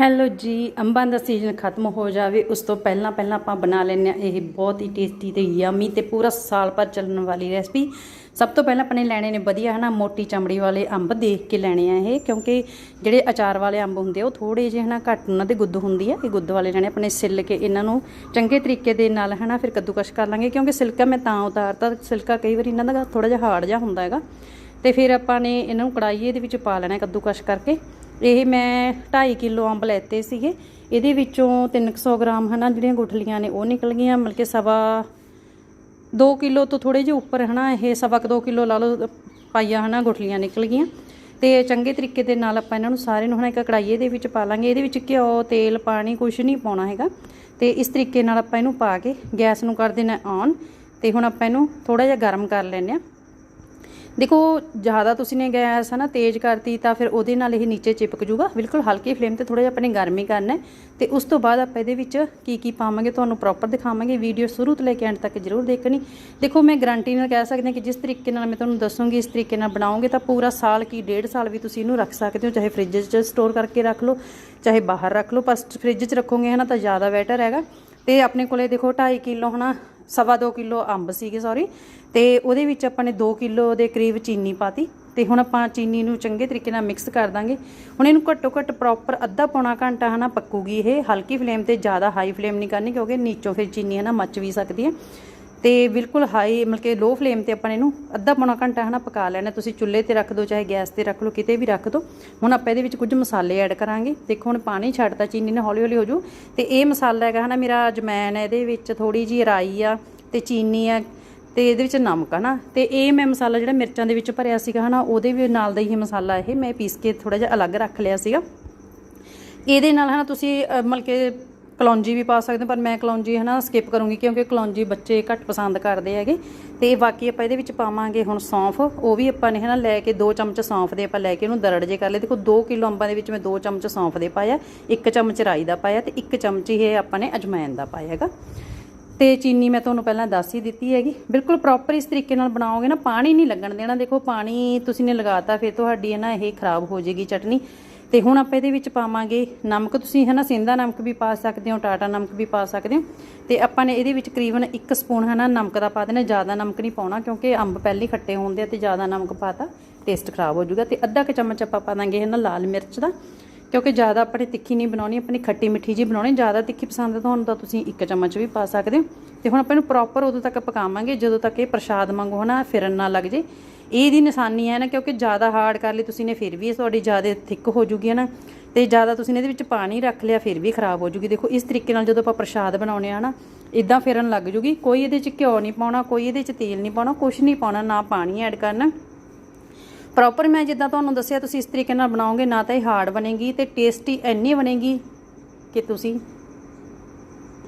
Hello ਜੀ, ਅੰਬਾਂ ਦਾ season ਖਤਮ ਹੋ ਜਾਵੇ, ਉਸ ਤੋਂ ਪਹਿਲਾਂ ਪਹਿਲਾਂ ਆਪਾਂ ਬਣਾ ਲੈਂਦੇ ਆ ਇਹ ਬਹੁਤ ਹੀ ਟੇਸਟੀ ਤੇ ਯਮੀ ਤੇ ਪੂਰਾ ਸਾਲ ਭਰ ਚੱਲਣ ਵਾਲੀ ਰੈਸਪੀ ਸਭ ਤੋਂ ਪਹਿਲਾਂ ਆਪਣੇ ਲੈਣੇ ਨੇ ਵਧੀਆ, ਹਨਾ, ਮੋਟੀ ਚਮੜੀ ਵਾਲੇ ਅੰਬ ਦੇਖ ਕੇ ਲੈਣੇ ਆ ਇਹ, ਕਿਉਂਕਿ ਜਿਹੜੇ ਅਚਾਰ ਵਾਲੇ ਅੰਬ ਹੁੰਦੇ ਆ, ਉਹ ਥੋੜੇ ਜਿਹੇ, ਹਨਾ, ਘੱਟ ਉਹਨਾਂ ਦੇ ਗੁੱਦ ਹੁੰਦੀ ਆ, ਇਹ ਗੁੱਦ ਵਾਲੇ ਲੈਣੇ, ਆਪਣੇ ਸਿੱਲ ਕੇ ਇਹਨਾਂ ਨੂੰ ਚੰਗੇ ਤਰੀਕੇ ਦੇ ਨਾਲ, ਹਨਾ, ਫਿਰ ਕੱਦੂਕਸ਼ ਕਰ ਲਾਂਗੇ, ਕਿਉਂਕਿ ਸਿਲਕਾ ਮੈਂ ਤਾਂ ਉਤਾਰਤਾ, ਸਿਲਕਾ ਕਈ ਵਾਰੀ ਇਹਨਾਂ ਦਾ ਥੋੜਾ ਜਿਹਾ ਹਾਰਡ ਜਿਹਾ ਹੁੰਦਾ ਹੈਗਾ। ਤੇ ਫਿਰ ਆਪਾਂ ਨੇ ਇਹਨਾਂ ਨੂੰ ਕੜਾਈ ਦੇ ਵਿੱਚ ਪਾ ਲੈਣਾ ਕੱਦੂਕਸ਼ ਕਰਕੇ। ਇਹ ਮੈਂ 2.5 ਕਿਲੋ ਅੰਬ ਲੈਤੇ ਸੀਗੇ। ਇਹਦੇ ਵਿੱਚੋਂ 300 ਗ੍ਰਾਮ ਹਨਾ, ਜਿਹੜੀਆਂ ਗੁਠਲੀਆਂ ਨੇ, ਉਹ ਨਿਕਲ ਗਈਆਂ। ਮਤਲਬ ਕਿ ਸਵਾ 2 ਕਿਲੋ ਤੋਂ ਥੋੜੇ ਜਿਹਾ ਉੱਪਰ ਹਨਾ, ਇਹ ਸਵਾ 2 ਕਿਲੋ ਲਾ ਲਓ, ਪਾਈਆ ਹਨਾ, ਗੁਠਲੀਆਂ ਨਿਕਲ ਗਈਆਂ। ਤੇ ਚੰਗੇ ਤਰੀਕੇ ਦੇ ਨਾਲ ਆਪਾਂ ਇਹਨਾਂ ਨੂੰ ਸਾਰੇ ਨੂੰ ਹਨਾ, ਇੱਕ ਕੜਾਈਏ ਦੇ ਵਿੱਚ ਪਾ ਲਾਂਗੇ। ਇਹਦੇ ਵਿੱਚ ਘਿਓ, ਤੇਲ, ਪਾਣੀ ਕੁਝ ਨਹੀਂ ਪਾਉਣਾ ਹੈਗਾ। ਤੇ ਇਸ ਤਰੀਕੇ ਨਾਲ ਆਪਾਂ ਇਹਨੂੰ ਪਾ ਕੇ ਗੈਸ ਨੂੰ ਕਰ ਦੇਣਾ ਔਨ ਤੇ ਹੁਣ ਆਪਾਂ ਇਹਨੂੰ ਥੋੜਾ ਜਿਹਾ ਗਰਮ ਕਰ ਲੈਂਦੇ ਆ ਦੇਖੋ, ਜ਼ਿਆਦਾ ਤੁਸੀਂ ਨੇ ਗੈਸ ਹੈ ਨਾ ਤੇਜ਼ ਕਰਤੀ ਤਾਂ ਫਿਰ ਉਹਦੇ ਨਾਲ ਇਹ ਨੀਚੇ ਚਿਪਕ ਜੂਗਾ। ਬਿਲਕੁਲ ਹਲਕੀ ਫਲੇਮ ਤੇ ਥੋੜਾ ਜਿਹਾ ਆਪਣੇ ਗਰਮੀ ਕਰਨਾ ਹੈ। ਤੇ ਉਸ ਤੋਂ ਬਾਅਦ ਆਪਾਂ ਇਹਦੇ ਵਿੱਚ ਕੀ ਕੀ ਪਾਵਾਂਗੇ ਤੁਹਾਨੂੰ ਪ੍ਰੋਪਰ ਦਿਖਾਵਾਂਗੇ। ਵੀਡੀਓ ਸ਼ੁਰੂ ਤੋਂ ਲੈ ਕੇ ਐਂਡ ਤੱਕ ਜ਼ਰੂਰ ਦੇਖਣੀ। ਦੇਖੋ, ਮੈਂ ਗਾਰੰਟੀ ਨਾਲ ਕਹਿ ਸਕਦੀ ਹਾਂ ਕਿ ਜਿਸ ਤਰੀਕੇ ਨਾਲ ਮੈਂ ਤੁਹਾਨੂੰ ਦੱਸੂੰਗੀ, ਇਸ ਤਰੀਕੇ ਨਾਲ ਬਣਾਓਗੇ ਤਾਂ ਪੂਰਾ ਸਾਲ ਕੀ, ਡੇਢ ਸਾਲ ਵੀ ਤੁਸੀਂ ਇਹਨੂੰ ਰੱਖ ਸਕਦੇ ਹੋ। ਚਾਹੇ ਫ੍ਰਿਜ 'ਚ ਸਟੋਰ ਕਰਕੇ ਰੱਖ ਲਓ, ਚਾਹੇ ਬਾਹਰ ਰੱਖ ਲਓ। ਪਰ ਫ੍ਰਿਜ 'ਚ ਰੱਖੋਗੇ ਹਨਾ ਤਾਂ ਜ਼ਿਆਦਾ ਬੈਟਰ ਹੈਗਾ। ਤੇ ਆਪਣੇ ਕੋਲੇ ਦੇਖੋ 2.5 ਕਿਲੋ ਹਨਾ ਸਵਾ 2 ਕਿਲੋ ਅੰਬ ਸੀਗੇ ਸੌਰੀ ਤੇ ਉਹਦੇ ਵਿੱਚ ਆਪਾਂ ਨੇ 2 ਕਿਲੋ ਦੇ ਕਰੀਬ ਚੀਨੀ ਪਾਤੀ। ਤੇ ਹੁਣ ਆਪਾਂ ਚੀਨੀ ਨੂੰ ਚੰਗੇ ਤਰੀਕੇ ਨਾਲ ਮਿਕਸ ਕਰ ਦਾਂਗੇ। ਹੁਣ ਇਹਨੂੰ ਘੱਟੋ ਘੱਟ ਪ੍ਰੋਪਰ ਅੱਧਾ ਪੌਣਾ ਘੰਟਾ ਹਨਾ ਪੱਕੂਗੀ ਇਹ। ਹਲਕੀ ਫਲੇਮ ਤੇ ਜ਼ਿਆਦਾ ਹਾਈ ਫਲੇਮ ਨਹੀਂ ਕਰਨੀ, ਕਿਉਂਕਿ ਨੀਚੋਂ ਫਿਰ ਚੀਨੀ ਹਨਾ ਮੱਚ ਵੀ ਸਕਦੀ ਹੈ। ਤੇ ਬਿਲਕੁਲ ਹਾਈ ਮਤਲਬ ਕਿ ਲੋ ਫਲੇਮ ਤੇ ਆਪਾਂ ਇਹਨੂੰ ਅੱਧਾ ਪੌਣਾ ਘੰਟਾ ਹਨਾ ਪਕਾ ਲੈਣਾ। ਤੁਸੀਂ ਚੁੱਲ੍ਹੇ ਤੇ ਰੱਖ ਦਿਓ, ਚਾਹੇ ਗੈਸ ਤੇ ਰੱਖ ਲਓ, ਕਿਤੇ ਵੀ ਰੱਖ ਦਿਓ। ਹੁਣ ਆਪਾਂ ਇਹਦੇ ਵਿੱਚ ਕੁਝ ਮਸਾਲੇ ਐਡ ਕਰਾਂਗੇ। ਦੇਖੋ ਹੁਣ ਪਾਣੀ ਛੱਡਤਾ, ਚੀਨੀ ਨੇ ਹੌਲੀ ਹੌਲੀ ਹੋ ਜੂ। ਤੇ ਇਹ ਮਸਾਲਾ ਹੈਗਾ ਹਨਾ ਮੇਰਾ ਅਜਮੈਨ ਹੈ, ਇਹਦੇ ਵਿੱਚ ਥੋੜੀ ਜੀ ਰਾਈ ਆ ਤੇ ਚੀਨੀ ਆ ਤੇ ਇਹਦੇ ਵਿੱਚ ਨਮਕ ਆ ਨਾ ਤੇ ਇਹ ਮੈਂ ਮਸਾਲਾ ਜਿਹੜਾ ਮਿਰਚਾਂ ਦੇ ਵਿੱਚ ਭਰਿਆ ਸੀਗਾ ਹਨਾ, ਉਹਦੇ ਵੀ ਨਾਲ ਦਾ ਹੀ ਮਸਾਲਾ ਇਹ ਮੈਂ ਪੀਸ ਕੇ ਥੋੜਾ ਜਿਹਾ ਅਲੱਗ ਰੱਖ ਲਿਆ ਸੀਗਾ। ਇਹਦੇ ਨਾਲ ਹਨਾ ਤੁਸੀਂ ਮਤਲਬ ਕਿ ਕਲੌਂਜੀ ਵੀ ਪਾ ਸਕਦੇ ਹੋ, ਪਰ ਮੈਂ ਕਲੌਂਜੀ ਹਨਾ ਸਕਿਪ ਕਰੂੰਗੀ ਕਿਉਂਕਿ ਕਲੌਂਜੀ ਬੱਚੇ ਘੱਟ ਪਸੰਦ ਕਰਦੇ ਹੈਗੇ। ਤੇ ਬਾਕੀ ਆਪਾਂ ਇਹਦੇ ਵਿੱਚ ਪਾਵਾਂਗੇ ਹੁਣ ਸੌਂਫ ਉਹ ਵੀ ਆਪਾਂ ਨੇ ਹਨਾ ਲੈ ਕੇ 2 ਚਮਚ ਸੌਂਫ ਦੇ ਆਪਾਂ ਲੈ ਕੇ ਉਹਨੂੰ ਦਰੜ ਜੇ ਕਰ ਲਏ। ਦੇਖੋ 2 ਕਿਲੋ ਅੰਬਾਂ ਦੇ ਵਿੱਚ ਮੈਂ 2 ਚਮਚ ਸੌਂਫ ਦੇ ਪਾਇਆ 1 ਚਮਚ ਰਾਈ ਦਾ ਪਾਇਆ ਤੇ 1 ਚਮਚ ਇਹ ਆਪਾਂ ਨੇ ਅਜਵਾਇਣ ਦਾ ਪਾਇਆ ਹੈਗਾ। ਤੇ ਚੀਨੀ ਮੈਂ ਤੁਹਾਨੂੰ ਪਹਿਲਾਂ ਦੱਸ ਹੀ ਦਿੱਤੀ ਹੈਗੀ। ਬਿਲਕੁਲ ਪ੍ਰੋਪਰ ਇਸ ਤਰੀਕੇ ਨਾਲ ਬਣਾਓਗੇ ਨਾ ਪਾਣੀ ਨਹੀਂ ਲੱਗਣ ਦੇਣਾ। ਦੇਖੋ ਪਾਣੀ ਤੁਸੀਂ ਨੇ ਲਗਾਤਾ ਫਿਰ ਤੁਹਾਡੀ ਹੈ ਨਾ ਇਹ ਖਰਾਬ ਹੋ ਜਾਏਗੀ ਚਟਨੀ। ਤੇ ਹੁਣ ਆਪਾਂ ਇਹਦੇ ਵਿੱਚ ਪਾਵਾਂਗੇ ਨਮਕ। ਤੁਸੀਂ ਹੈ ਨਾ ਸਿੰਦਾ ਨਮਕ ਵੀ ਪਾ ਸਕਦੇ ਹੋ, ਟਾਟਾ ਨਮਕ ਵੀ ਪਾ ਸਕਦੇ ਹੋ। ਤੇ ਆਪਾਂ ਨੇ ਇਹਦੇ ਵਿੱਚ ਕਰੀਬਨ 1 ਸਪੂਨ ਹੈ ਨਾ ਨਮਕ ਦਾ ਪਾ ਦੇਣਾ, ਜ਼ਿਆਦਾ ਨਮਕ ਨਹੀਂ ਪਾਉਣਾ ਕਿਉਂਕਿ ਅੰਬ ਪਹਿਲੇ ਖੱਟੇ ਹੁੰਦੇ ਆ ਤੇ ਜ਼ਿਆਦਾ ਨਮਕ ਪਾਤਾ ਟੇਸਟ ਖਰਾਬ ਹੋ ਜਾਊਗਾ। ਤੇ ਅੱਧਾ ਕੁ ਚਮਚ ਆਪਾਂ ਪਾ ਦਾਂਗੇ ਹੈ ਨਾ ਲਾਲ ਮਿਰਚ ਦਾ, ਕਿਉਂਕਿ ਜ਼ਿਆਦਾ ਆਪਣੇ ਤਿੱਖੀ ਨਹੀਂ ਬਣਾਉਣੀ ਆਪਣੀ ਖੱਟੀ ਮਿੱਠੀ ਜੀ ਬਣਾਉਣੀ। ਜ਼ਿਆਦਾ ਤਿੱਖੀ ਪਸੰਦ ਹੈ ਤੁਹਾਨੂੰ ਤਾਂ ਤੁਸੀਂ ਇੱਕ ਚਮਚ ਵੀ ਪਾ ਸਕਦੇ ਹੋ। ਤੇ ਹੁਣ ਆਪਾਂ ਇਹਨੂੰ ਪ੍ਰੋਪਰ ਉਦੋਂ ਤੱਕ ਪਕਾਵਾਂਗੇ, ਜਦੋਂ ਤੱਕ ਇਹ ਪ੍ਰਸ਼ਾਦ ਵਾਂਗੂ ਹਨਾ ਫਿਰਨ ਨਾ ਲੱਗ ਜੇ ਇਹਦੀ ਨਿਸ਼ਾਨੀ ਹੈ ਨਾ, ਕਿਉਂਕਿ ਜ਼ਿਆਦਾ ਹਾਰਡ ਕਰ ਲਈ ਤੁਸੀਂ ਨੇ, ਫਿਰ ਵੀ ਤੁਹਾਡੀ ਜ਼ਿਆਦਾ ਥਿੱਕ ਹੋ ਜੂਗੀ ਨਾ? ਤੇ ਜ਼ਿਆਦਾ ਤੁਸੀਂ ਨੇ ਇਹਦੇ ਵਿੱਚ ਪਾਣੀ ਰੱਖ ਲਿਆ, ਫਿਰ ਵੀ ਖਰਾਬ ਹੋ ਜੂਗੀ। ਦੇਖੋ, ਇਸ ਤਰੀਕੇ ਨਾਲ ਜਦੋਂ ਆਪਾਂ ਪ੍ਰਸ਼ਾਦ ਬਣਾਉਣੇ ਆ ਨਾ ਇਦਾਂ ਫਿਰਨ ਲੱਗ ਜੂਗੀ। ਕੋਈ ਇਹਦੇ 'ਚ ਘਿਓ ਨਹੀਂ ਪਾਉਣਾ, ਕੋਈ ਇਹਦੇ 'ਚ ਤੇਲ ਨਹੀਂ ਪਾਉਣਾ ਕੁਝ ਨਹੀਂ ਪਾਉਣਾ, ਨਾ ਪਾਣੀ ਐਡ ਕਰਨਾ। ਪ੍ਰੋਪਰ ਮੈਂ ਜਿੱਦਾਂ ਤੁਹਾਨੂੰ ਦੱਸਿਆ, ਤੁਸੀਂ ਇਸ ਤਰੀਕੇ ਨਾਲ ਬਣਾਓਗੇ, ਨਾ ਤਾਂ ਇਹ ਹਾਰਡ ਬਣੇਗੀ ਤੇ ਟੇਸਟੀ ਇੰਨੀ ਬਣੇਗੀ ਕਿ ਤੁਸੀਂ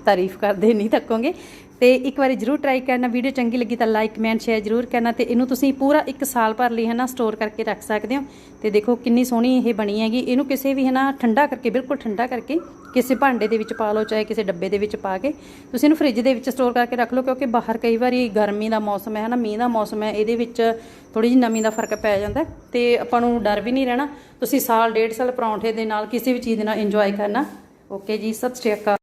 ਤਾਰੀਫ ਕਰਦੇ, ਨਹੀਂ ਥੱਕੋਗੇ। ਤੇ ਇੱਕ ਵਾਰੀ ਜਰੂਰ ਟਰਾਈ ਕਰਨਾ ਵੀਡੀਓ ਚੰਗੀ ਲੱਗੀ ਤਾਂ ਲਾਈਕ ਕਮੈਂਟ ਸ਼ੇਅਰ ਜਰੂਰ ਕਰਨਾ ਤੇ ਇਹਨੂੰ ਤੁਸੀਂ ਪੂਰਾ ਇੱਕ ਸਾਲ ਭਰ ਲਈ ਹੈ ਨਾ ਸਟੋਰ ਕਰਕੇ ਰੱਖ ਸਕਦੇ ਹੋ। ਤੇ ਦੇਖੋ ਕਿੰਨੀ ਸੋਹਣੀ ਇਹ ਬਣੀ ਹੈਗੀ। ਇਹਨੂੰ ਕਿਸੇ ਵੀ ਹੈ ਨਾ ਠੰਡਾ ਕਰਕੇ, ਬਿਲਕੁਲ ਠੰਡਾ ਕਰਕੇ ਕਿਸੇ ਭਾਂਡੇ ਦੇ ਵਿੱਚ ਪਾ ਲਓ, ਚਾਹੇ ਕਿਸੇ ਡੱਬੇ ਦੇ ਵਿੱਚ ਪਾ ਕੇ। ਤੁਸੀਂ ਇਹਨੂੰ ਫ੍ਰਿਜ ਦੇ ਵਿੱਚ ਸਟੋਰ ਕਰਕੇ ਰੱਖ ਲਓ ਕਿਉਂਕਿ ਬਾਹਰ ਕਈ ਵਾਰੀ ਗਰਮੀ ਦਾ ਮੌਸਮ ਹੈ ਨਾ ਮੀਂਹ ਦਾ ਮੌਸਮ ਹੈ, ਇਹਦੇ ਵਿੱਚ ਥੋੜੀ ਜਿਹੀ ਨਮੀ ਦਾ ਫ਼ਰਕ ਪੈ ਜਾਂਦਾ। ਹੈ ਤੇ ਆਪਾਂ ਨੂੰ ਡਰ ਵੀ ਨਹੀਂ ਰਹਿਣਾ। ਤੁਸੀਂ ਸਾਲ, ਡੇਢ ਸਾਲ ਪਰੌਂਠੇ ਦੇ ਨਾਲ ਕਿਸੇ ਵੀ ਚੀਜ਼ ਦੇ ਨਾਲ ਇੰਜੋਏ ਕਰਨਾ। ਓਕੇ ਜੀ, ਸਤਿ ਸ਼੍ਰੀ ਅਕਾਲ।